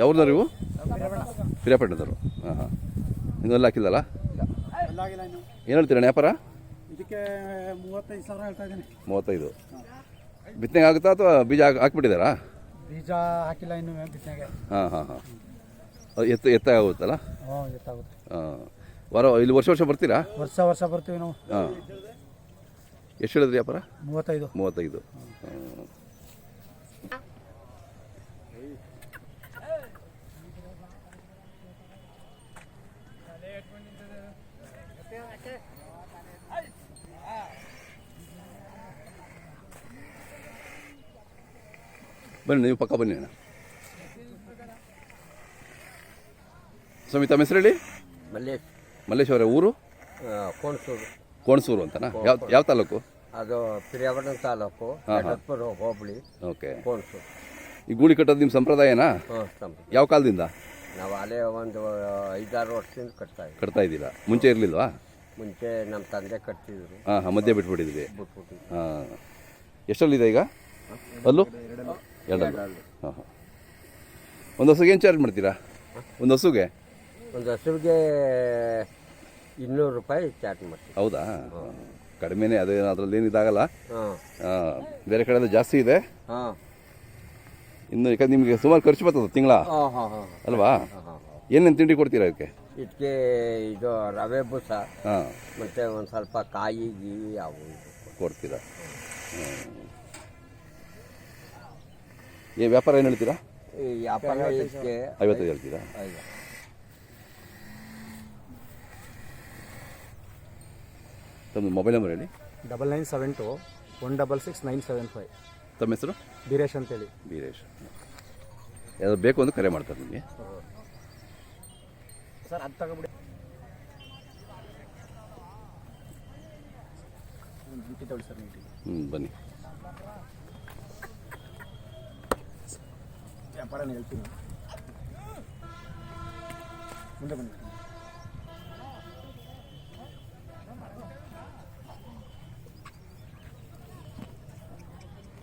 ಯಾವ ಇವು? ಪಿರಿಯಾಪಟ್ಟಣದವರು ಹಾಂ ಹಾಂ ಇನ್ನೆಲ್ಲ ಹಾಕಿಲ್ಲಲ್ಲ? ಏನು ಹೇಳ್ತೀರಣ್ಣ ವ್ಯಾಪಾರ ಇದಕ್ಕೆ ಮೂವತ್ತೈದು ಸಾವಿರ ಹೇಳ್ತಾ ಇದ್ದೀನಿ. ಮೂವತ್ತೈದು. ಬಿತ್ತನೆಗೆ ಆಗುತ್ತಾ ಅಥವಾ ಬೀಜ ಹಾಕ್ ಹಾಕ್ಬಿಟ್ಟಿದ್ದಾರಾ? ಬೀಜ ಹಾಕಿಲ್ಲ ಇನ್ನು ಬಿತ್ತನೆಗೆ. ಹಾಂ ಹಾಂ ಹಾಂ. ಅದು ಎತ್ತ ಎತ್ತ ಆಗುತ್ತಲ್ಲ ಹ್ಞೂ ಎತ್ತಾಗುತ್ತೆ. ಹಾಂ. ವಾರ ಇಲ್ಲಿ ವರ್ಷ ವರ್ಷ ಬರ್ತೀರಾ? ವರ್ಷ ವರ್ಷ ಬರ್ತೀವಿ ನಾವು. ಹಾಂ. ಎಷ್ಟು ಹೇಳಿದ್ರಿ ವ್ಯಾಪಾರ? ಮೂವತ್ತೈದು. ಮೂವತ್ತೈದು. ಹಾಂ. ಬನ್ನಿ ನೀವು ಪಕ್ಕ ಬನ್ನಿ ಅಣ್ಣ. ಸ್ವಾಮಿ ತಮ್ಮ ಹೆಸರು ಹೇಳಿ ಮಲ್ಲೇಶ್. ಮಲ್ಲೇಶ್ ಅವರ ಊರು? ಕೋಣಸೂರು. ಕೋಣಸೂರು ಅಂತನಾ? ಯಾವ ಯಾವ ತಾಲೂಕು? ಅದು ಪಿರಿಯಾಪಟ್ಟಣ ತಾಲೂಕು ಹೋಬಳಿ ಓಕೆ. ಕೋಣಸೂರು. ಈ ಗೂಳಿ ಕಟ್ಟೋದು ನಿಮ್ಮ ಸಂಪ್ರದಾಯನಾ? ಹಾಂ ತಮ್ಮ ಯಾವ ಕಾಲದಿಂದ? ನಾವು ಅಲ್ಲೇ ಒಂದು ಐದಾರು ವರ್ಷದಿಂದ ಕಟ್ತಾ ಇದ್ದೀವಿ. ಕಟ್ತಾ ಇದ್ದಿಲ್ಲ ಮುಂಚೆ ಇರಲಿಲ್ವಾ? ಮುಂಚೆ ನಮ್ಮ ತಂದೆ ಕಟ್ತಿದ್ರು. ಹಾಂ ಹಾಂ ಮಧ್ಯೆ ಬಿಟ್ಬಿಟ್ಟಿದ್ವಿ. ಬಿಟ್ಬಿಟ್ಟು ಹಾಂ. ಎಷ್ಟಲ್ಲಿದೆ ಈಗ? ಅಲ್ಲೂ? ಎರಡಲ್ಲು. ಹಾಂ ಹಾಂ. ಒಂದು ಹಸುಗೆ ಏನು ಚಾರ್ಜ್ ಮಾಡ್ತೀರಾ? ಒಂದು ಹಸುಗೆ? ಒಂದು ಹಸುವಿಗೆ ಇನ್ನೂರು ರೂಪಾಯಿ ಚಾರ್ಜ್ ಮಾಡ್ತೀವಿ. ಹೌದಾ? ಕಡಿಮೆನೇ ಅದೇ ಅದರಲ್ಲಿ ಏನು ಇದಾಗಲ್ಲ? ಹಾಂ. ಬೇರೆ ಕಡೆ ಜಾಸ್ತಿ ಇದೆ? ಹಾಂ. ಇನ್ನು ಯಾಕಂದ್ರೆ ನಿಮಗೆ ಸುಮಾರು ಖರ್ಚು ಬರ್ತದೆ ತಿಂಗಳ? ಹಾಂ ಹಾಂ ಹಾಂ. ಅಲ್ವಾ? ಏನೇನು ತಿಂಡಿ ಕೊಡ್ತೀರಾ ಅದಕ್ಕೆ ಇದಕ್ಕೆ ಇದು ರವೆ ಬೂಸ ಹಾಂ. ಮತ್ತು ಒಂದು ಸ್ವಲ್ಪ ಕಾಯಿ ಗೀ ಅವು ಕೊಡ್ತೀರಾ? ಕೊಡ್ತೀರಾ ಏ ವ್ಯಾಪಾರ ಏನು ಹೇಳ್ತೀರಾ? ಈ ವ್ಯಾಪಾರ ಇದಕ್ಕೆ ಐವತ್ತೈದು ಹೇಳ್ತೀರಾ. ತಮ್ಮ ಮೊಬೈಲ್ ನಂಬರ್ ಹೇಳಿ. Double nine seven two one double six nine seven five. ತಮ್ಮ ಹೆಸರು? ಬೀರೇಶ್ ಅಂತೇಳಿ. ವೀರೇಶ್. ಯಾರು ಬೇಕು ಅಂತ ಕರೆ ಮಾಡ್ತಾರೆ ನಿಮಗೆ. ಸರ್ ಅದು ತಗೊಬಿಡಿ. ಸರ್ ಹ್ಞೂ ಬನ್ನಿ. ವ್ಯಾಪಾರನ ಹೇಳ್ತೀನಿ. ಮುಂದೆ ಬನ್ನಿ.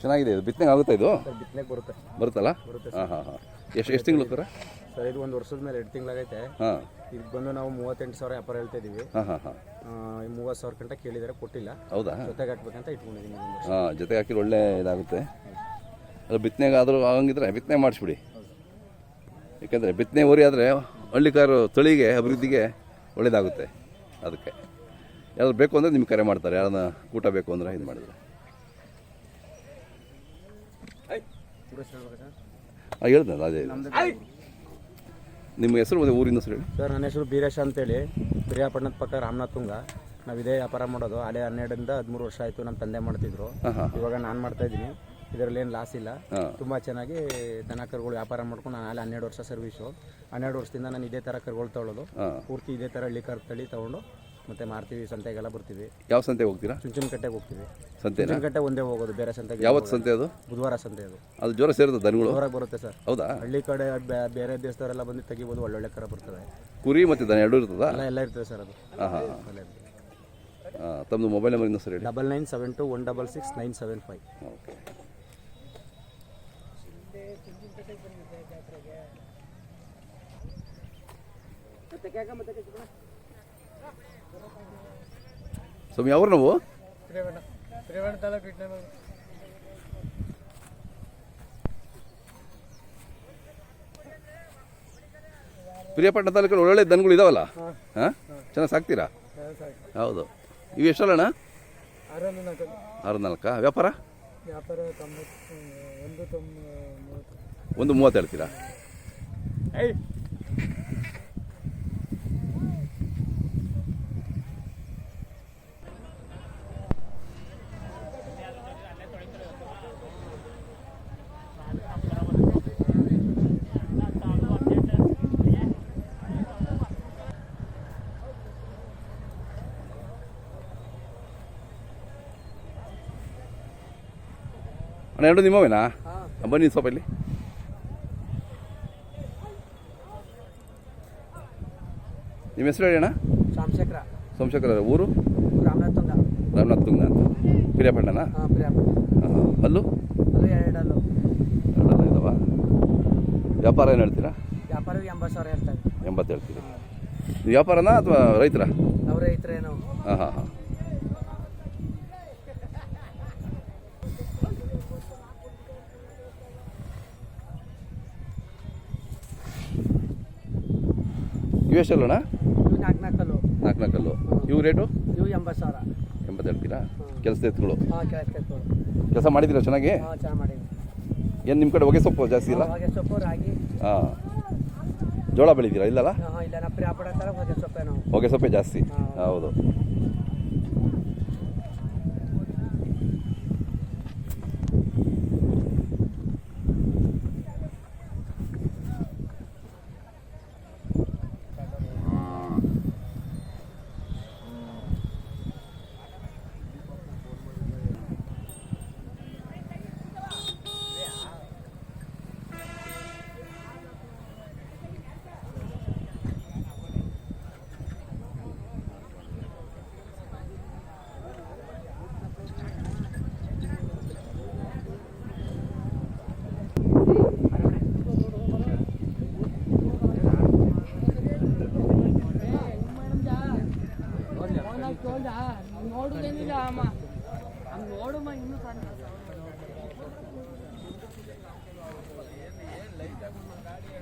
ಚೆನ್ನಾಗಿದೆ ಇದು. ಬಿತ್ತನೆ ಆಗುತ್ತಾ ಇದು? ಬಿತ್ತನೆ ಬಿತ್ತನೆಗೆ ಬರುತ್ತೆ. ಬರುತ್ತಲ್ಲ? ಹಾಂ ಹಾಂ ಹಾಂ. ಎಷ್ಟು ಎಷ್ಟು ತಿಂಗಳು ಸರ? ಸರ್ ಇದು ಒಂದು ವರ್ಷದ ಮೇಲೆ ಎರಡು ತಿಂಗಳಾಗೈತೆ. ಹಾಂ. ಇದು ಬಂದು ನಾವು ಮೂವತ್ತೆಂಟು ಸಾವಿರ ವ್ಯಾಪಾರ ಹೇಳ್ತಾ ಇದ್ದೀವಿ ಹಾಂ ಹಾಂ ಹಾಂ. ಮೂವತ್ತು ಸಾವಿರ ಗಂಟೆ ಕೇಳಿದರೆ ಕೊಟ್ಟಿಲ್ಲ. ಹೌದಾ? ಜೊತೆಗೆ ಹಾಕ್ಬೇಕಂತ ಇಟ್ಕೊಂಡಿದ್ದೀನಿ. ಹಾಂ ಜೊತೆಗೆ ಹಾಕಿದ್ರೆ ಒಳ್ಳೆ ಇದಾಗುತ್ತೆ. ಅದು ಬಿತ್ತನೆಗಾದರೂ ಆಗಂಗಿದ್ರೆ ಬಿತ್ತನೆ ಮಾಡಿಸ್ಬಿಡಿ. ಯಾಕಂದರೆ ಬಿತ್ತನೆ ಊರಿ ಆದರೆ ಹಳ್ಳಿಕಾರು ತಳಿಗೆ ಅಭಿವೃದ್ಧಿಗೆ ಒಳ್ಳೇದಾಗುತ್ತೆ ಅದಕ್ಕೆ. ಯಾರು ಬೇಕು ಅಂದರೆ ನಿಮ್ಗೆ ಕರೆ ಮಾಡ್ತಾರೆ ಯಾರನ್ನ ಊಟ ಬೇಕು ಅಂದರೆ ಇದು ಮಾಡಿದ್ರೆ? ಹಾಂ ಹೇಳ್ದಲ್ಲ ಅದೇ. ನಿಮ್ಮ ಹೆಸರು ಮತ್ತೆ ಊರಿನ ಹೆಸರು ಹೇಳಿ. ಸರ್ ನನ್ನ ಹೆಸರು ಬೀರೇಶ ಅಂತೇಳಿ. ಪ್ರಿಯಾಪಟ್ಟಣದ ಪಕ್ಕ ರಾಮನಾಥ್ ತುಂಗ ನಾವು ಇದೇ ವ್ಯಾಪಾರ ಮಾಡೋದು. ಅಲ್ಲೇ ಹನ್ನೆರಡರಿಂದ ಹದಿಮೂರು ವರ್ಷ ಆಯಿತು ನಮ್ಮ ತಂದೆ ಮಾಡ್ತಿದ್ರು. ಇವಾಗ ನಾನು ಮಾಡ್ತಾ ಇದ್ದೀನಿ. ಇದರಲ್ಲಿ ಏನು ಲಾಸ್ ಇಲ್ಲ. ತುಂಬ ಚೆನ್ನಾಗಿ ದನ ಕರುಗಳು ವ್ಯಾಪಾರ ಮಾಡ್ಕೊಂಡು ನಾನು ಅಲ್ಲಿ ಹನ್ನೆರಡು ವರ್ಷ ಸರ್ವಿಸು ಹನ್ನೆರಡು ವರ್ಷದಿಂದ ನಾನು ಇದೇ ಥರ ಕರುಗಳು ತೊಗೊಳ್ಳೋದು. ಪೂರ್ತಿ ಇದೇ ಥರ ಹಳ್ಳಿ ಕರು ತಳಿ ತೊಗೊಂಡು ಮತ್ತೆ ಮಾರ್ತೀವಿ ಸಂತೆಗೆಲ್ಲ ಬರ್ತೀವಿ. ಯಾವ ಸಂತೆಗೆ ಹೋಗ್ತೀರಾ? ಚುಂಚನಕಟ್ಟೆಗೆ ಹೋಗ್ತೀವಿ. ಸಂತೆ ಚುಂಚನಕಟ್ಟೆ ಒಂದೇ ಹೋಗೋದು ಬೇರೆ ಸಂತೆಗೆ ಯಾವತ್ತು ಸಂತೆ ಅದು? ಬುಧವಾರ ಸಂತೆ ಅದು. ಅದು ಜ್ವರ ಸೇರುತ್ತೆ ದನಗಳು? ಹೊರಗೆ ಬರುತ್ತೆ ಸರ್. ಹೌದಾ? ಹಳ್ಳಿ ಕಡೆ ಬೇರೆ ದೇಶದವರೆಲ್ಲ ಬಂದು ತೆಗಿಬೋದು ಒಳ್ಳೊಳ್ಳೆ ಕರ ಬರ್ತವೆ. ಕುರಿ ಮತ್ತೆ ದನ ಎರಡು ಇರ್ತದೆ? ಎಲ್ಲ ಎಲ್ಲ ಇರ್ತದೆ ಸರ್ ಅದು. ತಮ್ಮದು ಮೊಬೈಲ್ ನಂಬರ್ ಇನ್ನೂ ಸರಿ double nine seven two one double six nine seven five. Okay. ಸ್ವಾಮಿ ಅವ್ರು ನಾವು? ಪ್ರಿಯಪಟ್ಟಣ ತಾಲೂಕಲ್ಲಿ ಒಳ್ಳೊಳ್ಳೆ ದನಗಳು ಇದಾವಲ್ಲ? ಹಾಂ. ಚೆನ್ನಾಗಿ ಸಾಕ್ತೀರಾ? ಹೌದು. ಇವು ಎಷ್ಟಲ್ಲಣ್ಣ? ಆರು ನಾಲ್ಕಾ. ವ್ಯಾಪಾರ? ವ್ಯಾಪಾರ ಒಂದು ತೊಂಬತ್ತು ಒಂದು ಮೂವತ್ತು ಹೇಳ್ತೀರಾ? ಅಣ್ಣ ಎರಡು ನಿಮ್ಮವೇನಾ? ಬನ್ನಿ ಸ್ವಲ್ಪ ಇಲ್ಲಿ. ನಿಮ್ಮ ಹೆಸರು ಹೇಳಿ ಅಣ್ಣ? ಸೋಮಶೇಖರ ಸೋಮಶೇಖರ ಊರು? ರಾಮನಾಥ್ ತುಂಗ. ರಾಮನಾಥ್ ತುಂಗ ಅಂತ. ಪ್ರಿಯಾಪಟ್ಟ ಅಲ್ಲೂ ಎರಡಲ್ಲು. ಎರಡಲ್ಲ ಇದಾವ? ವ್ಯಾಪಾರ ಏನು ಹೇಳ್ತೀರಾ? ವ್ಯಾಪಾರ ಎಂಬತ್ತು ಸಾವಿರ ಹೇಳ್ತಾರೆ ಎಂಬತ್ತು ಹೇಳ್ತೀರಿ. ನೀವು ವ್ಯಾಪಾರನಾ ಅಥವಾ ರೈತರ? ನಾವು ರೈತರೇ ನಾವು ಹಾಂ ಹಾಂ ಹಾಂ. ಇವು ಎಷ್ಟಲ್ಲಣ್ಣ ನಾಲ್ಕು ನಾಲ್ಕಲ್ಲು ನಾಲ್ಕು ನಾಲ್ಕಲ್ಲು ಇವು ರೇಟು? ಇವು ಎಂಬತ್ತು ಸಾವಿರ. ಎಂಬತ್ತು ಹೇಳ್ತೀರಾ ಕೆಲಸದ ಎತ್ತುಗಳು ಕೆಲಸ ಮಾಡಿದ್ದೀರಾ ಚೆನ್ನಾಗಿ? ಹಾಂ ಚೆನ್ನಾಗಿ ಮಾಡಿ ಏನು ನಿಮ್ಮ ಕಡೆ ಹೊಗೆ ಸೊಪ್ಪು ಜಾಸ್ತಿ ಇಲ್ಲ? ಹೊಗೆ ಸೊಪ್ಪು ರಾಗಿ. ಹಾಂ. ಜೋಳ ಬೆಳಿತೀರಾ ಇಲ್ಲಲ್ಲ? ಹೊಗೆ ಸೊಪ್ಪೆ ಜಾಸ್ತಿ. ಹಾ. ಹೌದು.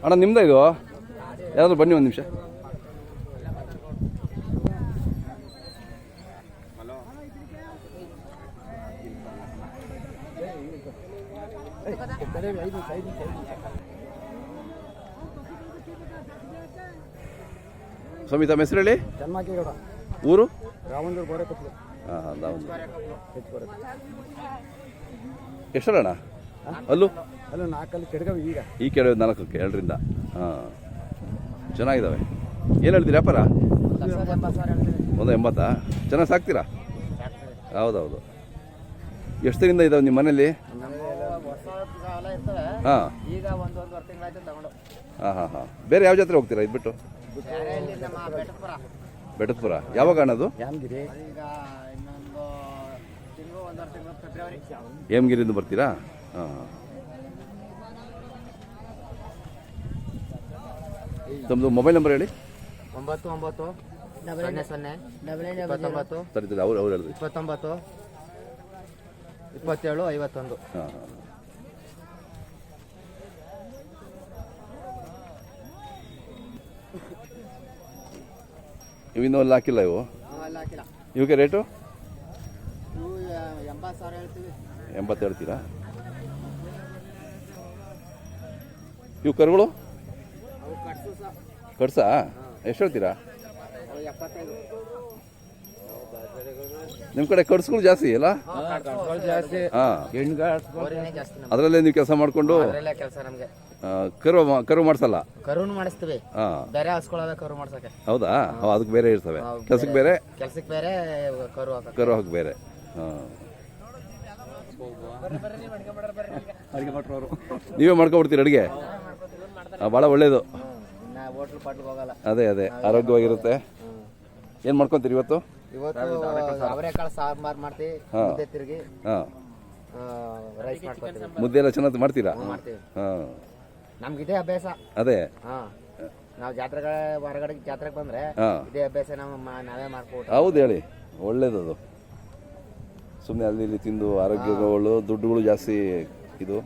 ಅಣ್ಣ ನಿಮ್ದ ಇದು? ಯಾರಾದರೂ ಬನ್ನಿ ಒಂದು ನಿಮಿಷ. ಸ್ವಾಮಿ ತಮ್ಮ ಹೆಸರು ಹೇಳಿ ಊರು? ಹಾಂ ಎಷ್ಟರಣ್ಣ? ಅಲ್ಲೂ? ಅಲ್ಲ ನಾಲ್ಕಲ್ಲಿ ಕೆಡ್ಗವಿ ಈಗ. ಈ ಕೆಳ ನಾಲ್ಕಕ್ಕೆ ಎರಡರಿಂದ. ಹಾಂ. ಚೆನ್ನಾಗಿದ್ದಾವೆ ಏನು ಹೇಳ್ತೀರಿ ವ್ಯಾಪಾರ? ಒಂದು ಎಂಬತ್ತಾ? ಚೆನ್ನಾಗಿ ಸಾಕ್ತೀರಾ? ಹೌದೌದು. ಎಷ್ಟು ದಿನದಿಂದ ಇದಾವೆ ನಿಮ್ಮ ಮನೇಲಿ ಹಾಂ. ಹಾಂ ಹಾಂ ಹಾಂ. ಬೇರೆ ಯಾವ ಜಾತ್ರೆ ಹೋಗ್ತೀರಾ ಇದ್ಬಿಟ್ಟು? ಬೆಟ್ಟದಪುರ ಯಾವಾಗ ಅಣ್ಣದು? ಹೇಮಗಿರಿಂದ ಬರ್ತೀರಾ? ಹಾಂ. ತಮ್ಮದು ಮೊಬೈಲ್ ನಂಬರ್ ಹೇಳಿ. ಒಂಬತ್ತು ಒಂಬತ್ತು ಸೊನ್ನೆ ಸೊನ್ನೆ ಇಪ್ಪತ್ತೊಂಬತ್ತು ಸರಿ ಅವ್ರು ಅವ್ರು ಹೇಳಿದ್ರು ಇಪ್ಪತ್ತೊಂಬತ್ತು ಇಪ್ಪತ್ತೇಳು ಐವತ್ತೊಂದು. ಹಾಂ ಹಾಂ ಇವು ಇನ್ನೂ ಅಲ್ಲಿ ಹಾಕಿಲ್ಲ ಇವು? ಇವಕ್ಕೆ ರೇಟು ಎಂಬತ್ತು ಸಾವಿರ ಹೇಳ್ತೀವಿ. ಎಂಬತ್ತು ಹೇಳ್ತೀರಾ? ಇವು ಕರುಗಳು? ಕಡ್ಸಾ? ಎಷ್ಟು ಹೇಳ್ತೀರಾ ನಿಮ್ಮ ಕಡೆ ಕಡ್ಸ್ಗಳು ಜಾಸ್ತಿ ಅಲ್ಲ? ಜಾಸ್ತಿ ಅದರಲ್ಲೇ ನೀವು ಕೆಲಸ ಮಾಡ್ಕೊಂಡು? ಕರು ಕರು ಮಾಡಿಸಲ್ಲ? ಕರುನು ಮಾಡಿಸ್ತೀವಿ. ಹಾಂ. ಬೇರೆ ಹಸ್ಕೊಳ್ಳೋದ ಕರು ಮಾಡ್ಸಕ್ಕೆ. ಹೌದಾ? ಅದಕ್ಕೆ ಬೇರೆ ಇರ್ತವೆ. ಕೆಲಸಕ್ಕೆ ಬೇರೆ. ಕೆಲ್ಸಕ್ಕೆ ಬೇರೆ ಕರು ಕರು ಹಾಕಿ ಬೇರೆ. ಹಾಂ. ನೀವೇ ಮಾಡ್ಕೊಬಿಡ್ತೀರಿ ಅಡುಗೆ? ಭಾಳ ಒಳ್ಳೇದು. ಅದೇ ಅದೇ. ಆರೋಗ್ಯವಾಗಿರುತ್ತೆ. ಏನು ಮಾಡ್ಕೊಂತೀರಿ ಇವತ್ತು? ಹಾ. ಮುದ್ದೆ ತಿರುಗಿ ಹಾಂ. ರೈಸ್ ಮಾಡ್ಕೊತೀವಿ. ಮುದ್ದೆ ಎಲ್ಲ ಚೆನ್ನಾಗಿ ಮಾಡ್ತೀರಾ? ಹಾಂ. ನಮ್ಗೆ ಇದೇ ಅಭ್ಯಾಸ. ಅದೇ. ಹಾ. ನಾವು ಜಾತ್ರೆಗಳ ಹೊರಗಡೆ ಜಾತ್ರೆಗೆ ಬಂದ್ರೆ ಇದೇ ಅಭ್ಯಾಸ ನಾವು ಮಾ- ನಾವೇ ಮಾಡ್ಕೊಟ್ಟು ಹೌದು ಹೇಳಿ. ಒಳ್ಳೇದದು. ಸುಮ್ಮನೆ ಅಲ್ಲಿ ಇಲ್ಲಿ ತಿಂದು ಆರೋಗ್ಯಗಳು ದುಡ್ಡುಗಳು ಜಾಸ್ತಿ ಇದು.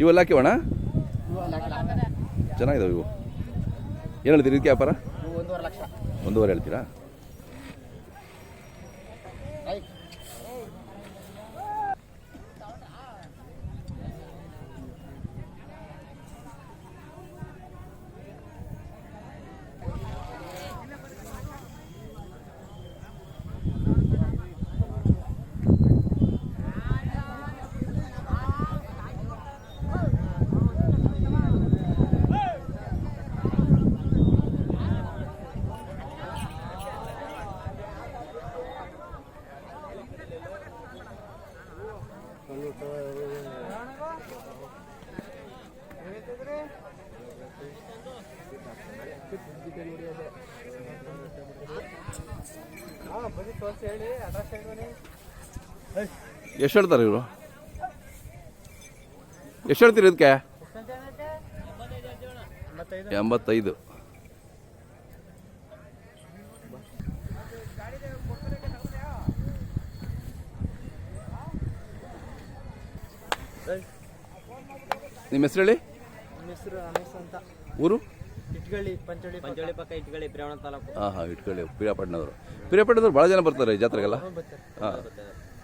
ಇವೆಲ್ಲ ಹಾಕಿವಣ್ಣ? ಚೆನ್ನಾಗಿದಾವೆ ಇವು. ಏನು ಹೇಳ್ತೀರಿ ಇದಕ್ಕೆ ವ್ಯಾಪಾರ? ಒಂದೂವರೆ ಹೇಳ್ತೀರಾ? ಎಷ್ಟು ಹೇಳ್ತಾರೆ ಇವರು? ಎಷ್ಟು ಹೇಳ್ತೀರಿ ಇದಕ್ಕೆ? ಎಂಬತ್ತೈದು. ನಿಮ್ಮ ಹೆಸರು ಹೇಳಿ? ಹೆಸರು ರಮೇಶ್ ಅಂತ. ಊರು? ಇಟ್ಗಳ್ಳಿ ಪಂಚಳಿ ಪಂಚೋಳಿ ಪಕ್ಕ ಇಟ್ಗಳಿ ಪ್ರೇವಣ ತಾಲೂಕು. ಹಾಂ ಹಾಂ ಇಟ್ಕೊಳ್ಳಿ ಪ್ರಿಯಾಪಟ್ಟಣದವರು. ಪ್ರಿಯಾಪಟ್ಟಣದವ್ರು ಭಾಳ ಜನ ಬರ್ತಾರೆ ಈ ಜಾತ್ರೆಗೆಲ್ಲ. ಹಾಂ.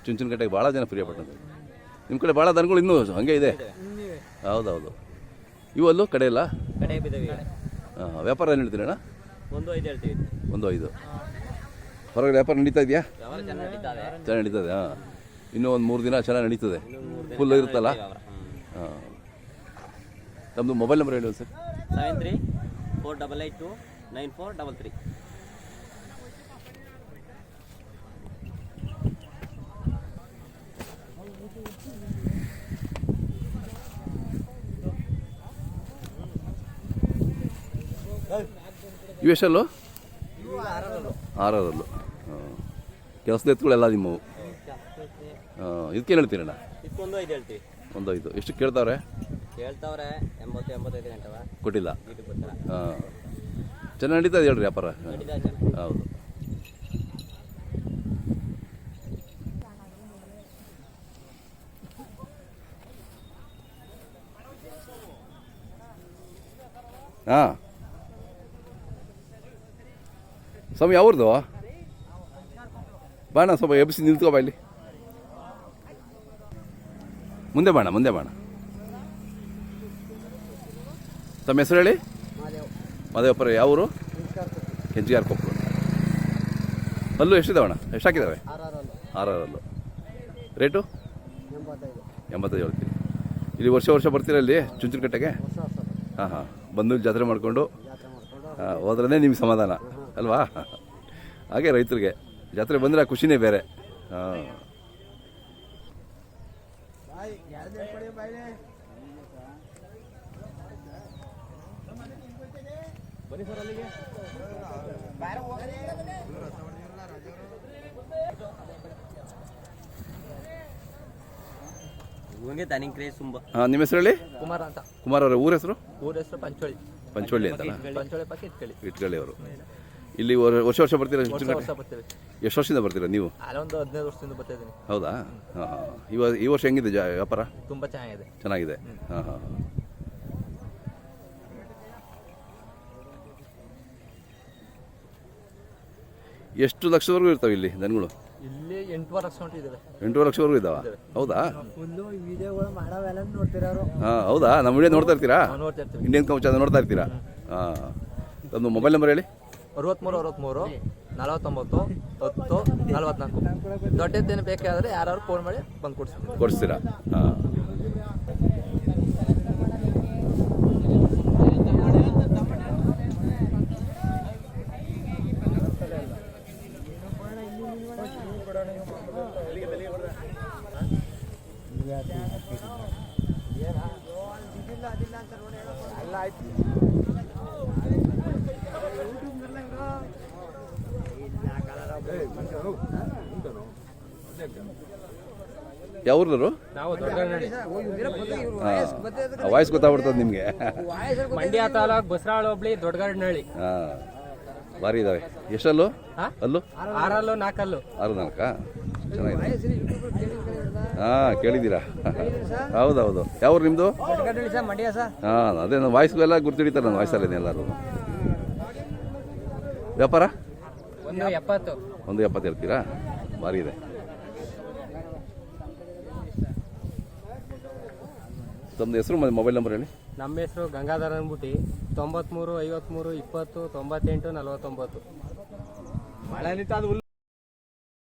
ಚುಂಚನಕಟ್ಟೆಗೆ ಭಾಳ ಜನ ಪ್ರಿಯಾಪಟ್ಟಣದವ್ರು. ನಿಮ್ಮ ಕಡೆ ಭಾಳ ದನಗಳು ಇನ್ನೂ ಹಾಗೆ ಇದೆ? ಹೌದೌದು. ಹೌದು ಕಡೆ ಇಲ್ಲ? ಕಡೆ ಬಿದ್ದವಿ. ಹಾಂ ವ್ಯಾಪಾರ ಏನು ಹೇಳ್ತೀರಿ ಅಣ್ಣ? ಒಂದು ಐದು ಹೇಳ್ತೀವಿ. ಒಂದು ಐದು. ಹೊರಗಡೆ ವ್ಯಾಪಾರ ನಡೀತಾ ಇದೆಯಾ? ವ್ಯವಹಾರ ಚೆನ್ನಾಗಿ ನಡೀತಾವೆ. ಚೆನ್ನಾಗಿ ನಡೀತದೆ ಹಾಂ. ಇನ್ನೂ ಒಂದು ಮೂರು ದಿನ ಚೆನ್ನಾಗಿ ನಡೀತದೆ. ಫುಲ್ ಇರುತ್ತಲ್ಲ? ಹಾಂ. ನಮ್ಮದು ಮೊಬೈಲ್ ನಂಬರ್ ಹೇಳಿ sir seven three four double eight two nine four double three. ಇವೆಷ್ಟಲ್ಲೂ ಅಲ್ಲು ಹಾಂ. ಕೆಲಸದ ಎತ್ತುಗಳೆಲ್ಲ ನಿಮ್ಮವು. ಹಾಂ ಇದಕ್ಕೇನು ಹೇಳ್ತೀರಣ್ಣ? ಒಂದು ಐದು ಎಷ್ಟು ಕೇಳ್ತಾವ್ರೆ? ಹೇಳ್ತಾವ್ರೆ ಎಂಬತ್ತು ಎಂಬತ್ತೈದು ಗಂಟೆವ? ಕೊಟ್ಟಿಲ್ಲ. ಬರ್ತಾರ ಹಾಂ. ಚೆನ್ನಾಗಿ ನಡೀತದೆ ಹೇಳ್ರಿ ವ್ಯಾಪಾರ. ನಡೀತಾ ಚೆನ್ನಾಗಿ ಹೌದು. ಹಾಂ. ಸ್ವಾಮಿ ಅವ್ರದ್ದು ಬಾಣ ಸ್ವಲ್ಪ ಎಬ್ಬಿಸಿ ನಿಂತ್ಕೋ ಇಲ್ಲಿ. ಮುಂದೆ ಬಾಣ ಮುಂದೆ ಬಾಣ. ತಮ್ಮ ಹೆಸರು ಹೇಳಿ? ಮಾದೇವಪ್ಪರ ಯಾವ ಊರು? ಆರ್ ಕೊಪ್ಪಳು ಅಲ್ಲೂ ಎಷ್ಟಿದಾವಣ್ಣ ಎಷ್ಟು ಹಾಕಿದಾವೆ ಆರರಲ್ಲು. ರೇಟು? ಎಂಬತ್ತೈದು. ಹೇಳ್ತೀವಿ ಇಲ್ಲಿ ವರ್ಷ ವರ್ಷ ಬರ್ತೀರ ಇಲ್ಲಿ ಚುಂಚನಕಟ್ಟೆಗೆ? ಹಾಂ ಹಾಂ. ಬಂದು ಜಾತ್ರೆ ಮಾಡಿಕೊಂಡು? ಹಾಂ ಹೋದ್ರೇ ನಿಮ್ಗೆ ಸಮಾಧಾನ ಅಲ್ವಾ? ಹಾಗೆ ರೈತರಿಗೆ. ಜಾತ್ರೆ ಬಂದರೆ ಆ ಖುಷಿನೇ ಬೇರೆ. ಹಾಂ. ಹಂಗೆ ತನಿಂಗ್ ಕ್ರೇಜ್ ತುಂಬ ಹಾಂ ನಿಮ್ಮ ಹೆಸರಲ್ಲಿ ಹೇಳಿ? ಕುಮಾರ್ ಅಂತ. ಕುಮಾರ್ ಅವರ ಊರ ಹೆಸರು? ಊರ ಹೆಸರು ಪಂಚೋಳಿ. ಪಂಚೋಳಿ ಅಂತಲ್ಲ ಪಂಚೋಳಿ ಪಕ್ಕ ಇಟ್ಕೊಳ್ಳಿ. ಇಟ್ಕೊಳ್ಳಿ ಅವರು. ಇಲ್ಲಿ ವರ್- ವರ್ಷ ವರ್ಷ ಬರ್ತೀರಾ ಚುಂಚನಕಟ್ಟೆ ವರ್ಷ ಬರ್ತೀವಿ. ಎಷ್ಟು ವರ್ಷದಿಂದ ಬರ್ತೀರಾ ನೀವು? ಅಲ್ಲೊಂದು ಹದಿನೈದು ವರ್ಷದಿಂದ ಬರ್ತಾ ಇದ್ದೀನಿ. ಹೌದಾ? ಹಾಂ ಹಾಂ. ಈ ವರ್ಷ ಹೆಂಗಿದೆ ಜಾ ವ್ಯಾಪಾರ? ತುಂಬ ಚೆನ್ನಾಗಿದೆ. ಚೆನ್ನಾಗಿದೆ. ಹಾಂ ಹಾಂ. ಎಷ್ಟು ಲಕ್ಷವರೆಗೂ ಇರ್ತಾವೆ ಇಲ್ಲಿ ದನಗಳು? ಇಲ್ಲಿ ಎಂಟುವರೆ ಲಕ್ಷ ಗಂಟೆ ಇದ್ದಾವೆ. ಎಂಟೂವರೆ ಲಕ್ಷವರೆಗೂ ಇದಾವ ಹೌದಾ? ಫುಲ್ಲು ವಿಡಿಯೋಗಳು ಮಾಡವೆಲ್ಲ ನೋಡ್ತಿರೋರು. ಹಾಂ ಹೌದಾ? ನಮ್ಮ ವಿಡಿಯೋ ನೋಡ್ತಾ ಇರ್ತೀರಾ? ನೋಡ್ತಾ ಇರ್ತೀವಿ. ಇಂಡಿಯನ್ ಕೌಚ ನೋಡ್ತಾ ಇರ್ತೀರಾ? ಹಾಂ. ಒಂದು ಮೊಬೈಲ್ ನಂಬರ್ ಹೇಳಿ. ಅರವತ್ತ್ಮೂರು ಅರವತ್ತ್ಮೂರು ನಲವತ್ತೊಂಬತ್ತು ಹತ್ತು ನಲವತ್ನಾಲ್ಕು. ದೊಡ್ಡದ್ದೇನು ಬೇಕಾದರೆ ಯಾರು ಫೋನ್ ಮಾಡಿ ಬಂದು ಕೊಡ್ಸಿ ಕೊಡಿಸ್ತೀರಾ? ಹಾಂ. ಯಾವ ಆಯ್ತು ನಾವು ದೊಡ್ಡ ವಾಯ್ಸ್ ಗೊತ್ತಾಗ್ಬಿಡ್ತದೆ ನಿಮಗೆ. ಮಂಡ್ಯ ತಾಲೂಕ್ ಬಸರಾಳ ಹೋಬ್ಳಿ ದೊಡ್ಡಗಡನಹಳ್ಳಿ ಬಾರಿ ಭಾರಿ ಇದಾವೆ. ಎಷ್ಟಲ್ಲೂ? ಹಾ? ಅಲ್ಲೂ? ಆರಲ್ಲು ನಾಲ್ಕಲ್ಲು ಆರು ನಾಲ್ಕಾ? ಚೆನ್ನಾಗಿದೆ. ಹಾಂ ಕೇಳಿದ್ದೀರಾ? ಹೌದು ಯಾವ ಊರು ನಿಮ್ಮದು ದೊಡ್ಡಗಡ್ಡಳ್ಳಿ ಸರ್ ಮಂಡ್ಯ ಸರ್ ಹಾಂ ಅದೇ ನನ್ನ ವಾಯ್ಸ್ಗೆಲ್ಲ ಗುರ್ತಿಡಿತಾರೆ ನನ್ನ ವಾಯ್ಸಲ್ಲೇ ಎಲ್ಲರೂ. ವ್ಯಾಪಾರ? ಒಂದು ಎಪ್ಪತ್ತು ಹೇಳ್ತೀರಾ? ಭಾರಿ ಇದೆ. ತಮ್ಮದು ಹೆಸರು ಮತ್ತು ಮೊಬೈಲ್ ನಂಬರ್ ಹೇಳಿ. ನಮ್ಮ ಹೆಸರು ಗಂಗಾಧರ ಅಂದ್ಬಿಟ್ಟು ತೊಂಬತ್ಮೂರು ಐವತ್ಮೂರು ಇಪ್ಪತ್ತು ತೊಂಬತ್ತೆಂಟು ನಲವತ್ತೊಂಬತ್ತು. ಮಳೆ ನಿಂತ ಅದು